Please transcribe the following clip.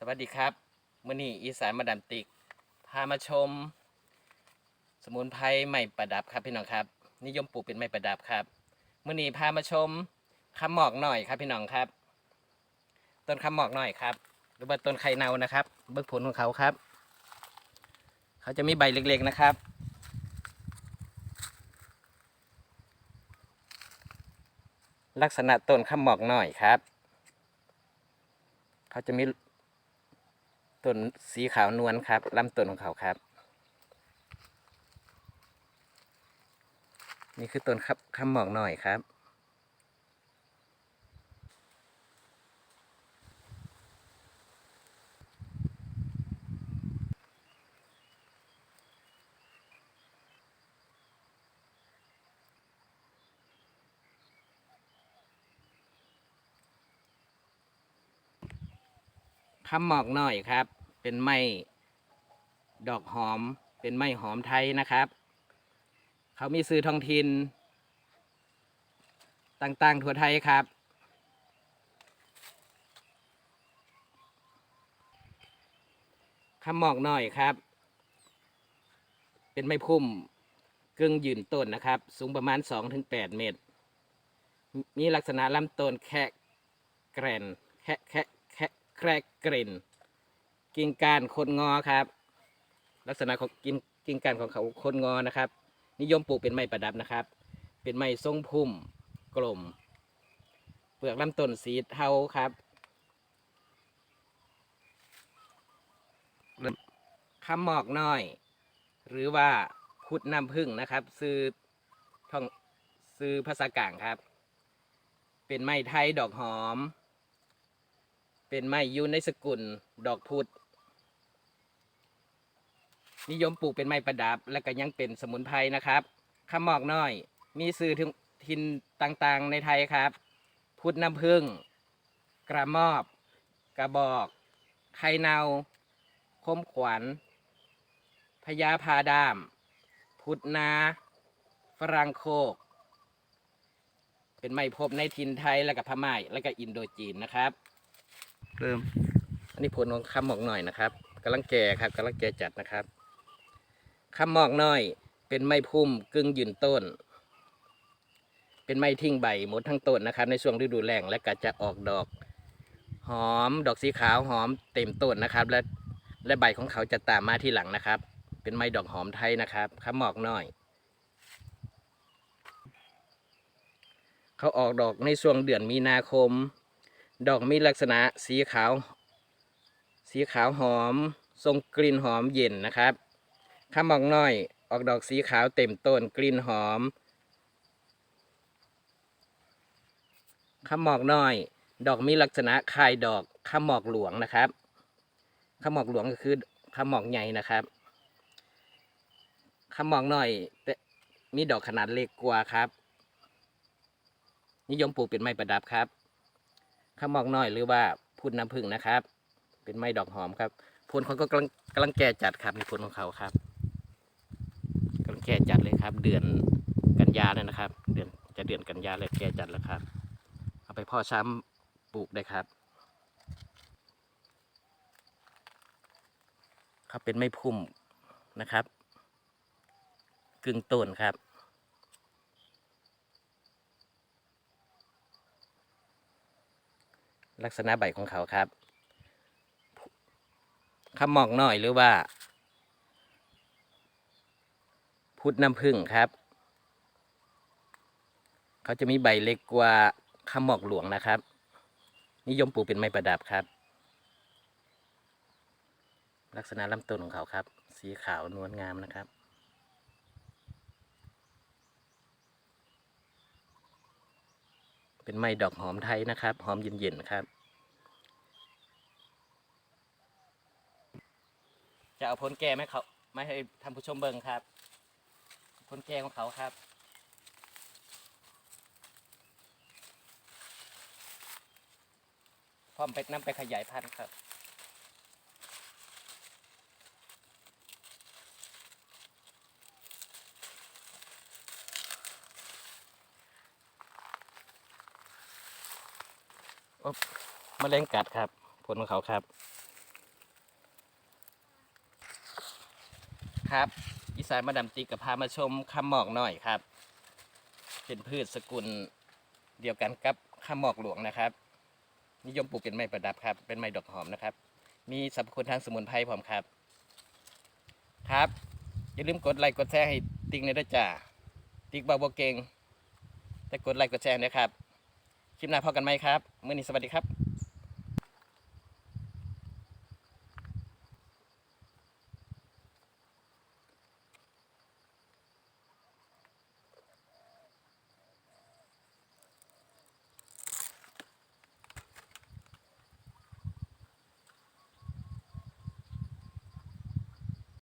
สวัสดีครับมื่อนี้อีสานมาดามติก พามาชม สมุนไพรใหม่ประดับครับพี่น้องครับ นิยมปลูกเป็นไม้ประดับครับมื่อนี้พามาชมคำหมอกหน่อยครับพี่น้องครับ ต้นคำหมอกหน่อยครับ หรือว่าต้นไข่เนานะครับ เบิกผลของเขาครับ เขาจะมีใบเล็กๆนะครับลักษณะต้นคำหมอกหน่อยครับ เขาจะมี ต้นสีขาวนวลครับลำต้นของเขาครับ นี่คือต้นครับคำหมอกหน่อยครับ คำหมอกหน่อยครับ เป็นไม้ดอกหอม เป็นไม้หอมไทยนะครับ เขามีซื้อท้องถิ่นต่างๆทั่วไทยครับ คำหมอกหน่อยครับ เป็นไม้พุ่มกึ่งยืนต้นนะครับ สูงประมาณ 2-8 เมตร มีลักษณะลำต้นแค่แกรนแค่แค่แค่ แครกเกรนกิ่งก้านโคนงอครับ ลักษณะของกิ่งกิ่งก้านของเขาโคนงอนะครับ นิยมปลูกเป็นไม้ประดับนะครับ เป็นไม้ทรงพุ่มกลม เปลือกลำต้นสีเทาครับคำหมอกน้อย หรือว่าพุดน้ำผึ้งนะครับ ซื้อท่องซื้อภาษากลางครับ เป็นไม้ไทยดอกหอม เป็นไม้อยูในสกุลดอกพุธนิยมปลูกเป็นไม้ประดับ และก็ยังเป็นสมุนไพรนะครับข้ามอกน้อย มีซื้อถึงทินต่างๆในไทยครับ พุทธน้ำผึ้งกระมอบ กระบอกไข่เนาคมขวัญพญาพาดาม พุทธนา ฝรั่งโคก เป็นไม้พบในทินไทยและก็พม่าและก็อินโดจีนนะครับ เริ่ม อันนี้ผลของคำหมอกหน่อยนะครับกำลังแก่ครับกำลังแก่จัดนะครับคำหมอกน้อย เป็นไม้พุ่มกึ่งยืนต้น เป็นไม้ทิ้งใบหมดทั้งต้นนะครับ ในช่วงฤดูแล้งและก็จะออกดอก หอมดอกสีขาวหอมเต็มต้นนะครับ และและใบของเขาจะตามมาที่หลังนะครับ เป็นไม้ดอกหอมไทยนะครับคำหมอกน้อยเขาออกดอกในช่วงเดือนมีนาคม ดอกมีลักษณะสีขาว สีขาวหอม ทรงกลิ่นหอมเย็นนะครับข้ามอกน้อยออกดอกสีขาวเต็มต้นกลิ่นหอมข้ามอกน้อย ดอกมีลักษณะคล้ายดอกข้ามอกหลวงนะครับข้ามอกหลวงก็คือข้ามอกใหญ่นะครับข้ามหมอกน้อยแต่มีดอกขนาดเล็กกว่าครับ นิยมปลูกเป็นไม้ประดับครับ ข้ามอกน้อยหรือว่าพุ่นน้ำผึ้งนะครับ เป็นไม้ดอกหอมครับผลเขาก็กำลังกำลังแก่จัดครับในผลของเขาครับกำลังแก่จัดเลยครับ เดือนกันยาเลยนะครับ เดือนจะเดือนกันยาเลยแก่จัดแล้วครับ เอาไปพ่อช้ำปลูกได้ครับเขาเป็นไม้พุ่มนะครับ กึ่งต้นครับ ลักษณะใบของเขาครับขมอกหน่อยหรือว่า พุทธน้ำผึ้งครับ เขาจะมีใบเล็กกว่าขมอกหลวงนะครับ นิยมปลูกเป็นไม้ประดับครับ ลักษณะลำต้นของเขาครับ สีขาวนวลงามนะครับ เป็นไม้ดอกหอมไทยนะครับ หอมเย็นๆครับ จะเอาผลแก่ไหมเขาไม่ให้ท่านผู้ชมเบิ่งครับผลแก่ของเขาครับพร้อมไปนำไปขยายพันธุ์ครับ มแมลงกัดครับ ผลของเขาครับ ครับอีสานมาดาติกกับพามาชมข้ามหมอกหน่อยครับ เป็นพืชสกุลเดียวกันกับข้ามหมอกหลวงนะครับ นิยมปลูกเป็นไม้ประดับครับ เป็นไม้ดอกหอมนะครับ มีสรรพคุณทางสมุนไพรพร้อมครับ ครับ อย่าลืมกดไลค์กดแชร์ให้ติ๊กในด้วยจ้าติ๊กบาบเก่งแต่กดไลค์กดแชร์นะครับ คลิปหน้าพบกันไหมครับ มื่อนี้สวัสดีครับ